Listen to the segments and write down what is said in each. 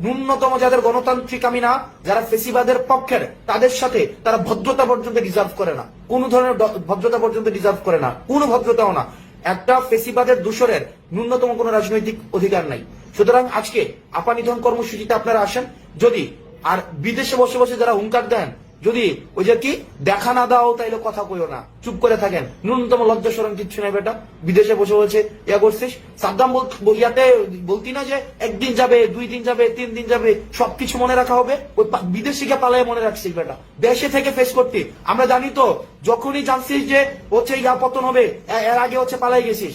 ন্যূনতম যাদের গণতান্ত্রিক আমি না, যারা ফেসিবাদের পক্ষের, তাদের সাথে তারা ভদ্রতা পর্যন্ত ডিজার্ভ করে না। কোন ধরনের ভদ্রতা পর্যন্ত ডিজার্ভ করে না। কোন ভদ্রতাও না। একটা ফেসিবাদের দূষণের ন্যূনতম কোনো রাজনৈতিক অধিকার নাই। সুতরাং আজকে আপানিধন কর্মসূচিতে আপনারা আসেন। যদি আর বিদেশে বসে বসে যারা হুঙ্কার দেন যদি ওই যে কি, দেখা না দাও, তাইলে কথা কইও না। চুপ করে থাকেন। ন্যূনতম লজ্জা সরম কিচ্ছু নাই বেটা। বিদেশে বসে বসে ইয়া করছিস। সাদ্দাম বল- বল- বলতি না যে, একদিন যাবে, দুই দিন যাবে, তিন দিন যাবে, সবকিছু মনে রাখা হবে? ওই বিদেশিকে পালায় মনে রাখছিস বেটা। দেশে থেকে ফেস করতি। আমরা জানি তো, যখনই জানছিস যে হচ্ছে ইয়া পতন হবে এর আগে হচ্ছে পালাই গেছিস।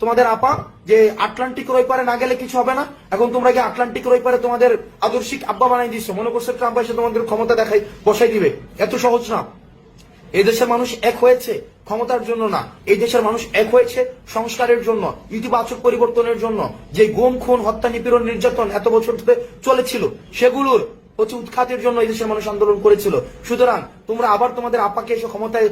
তোমাদের আপা, যে আটলান্টিক ওই পারে না গেলে কিছু হবে না, এখন তোমরা কি আটলান্টিক ওই পারে তোমাদের আদর্শিক আব্বা বানাই দিচ্ছ মনে করছ ট্রাম্প এসে তোমাদের ক্ষমতা দেখাই, বসাই দিবে। এত সহজ না। এই দেশের মানুষ এক হয়েছে ক্ষমতার জন্য না। এই দেশের মানুষ এক হয়েছে সংস্কারের জন্য, ইতিবাচক পরিবর্তনের জন্য। যে গুম, খুন, হত্যা, নিপীড়ন, নির্যাতন এত বছর ধরে চলেছিল, সেগুলোর হচ্ছে উৎখাতের জন্য এই দেশের মানুষ আন্দোলন করেছিল। সুতরাং তোমরা আবার তোমাদের আপাকে এসে ক্ষমতায়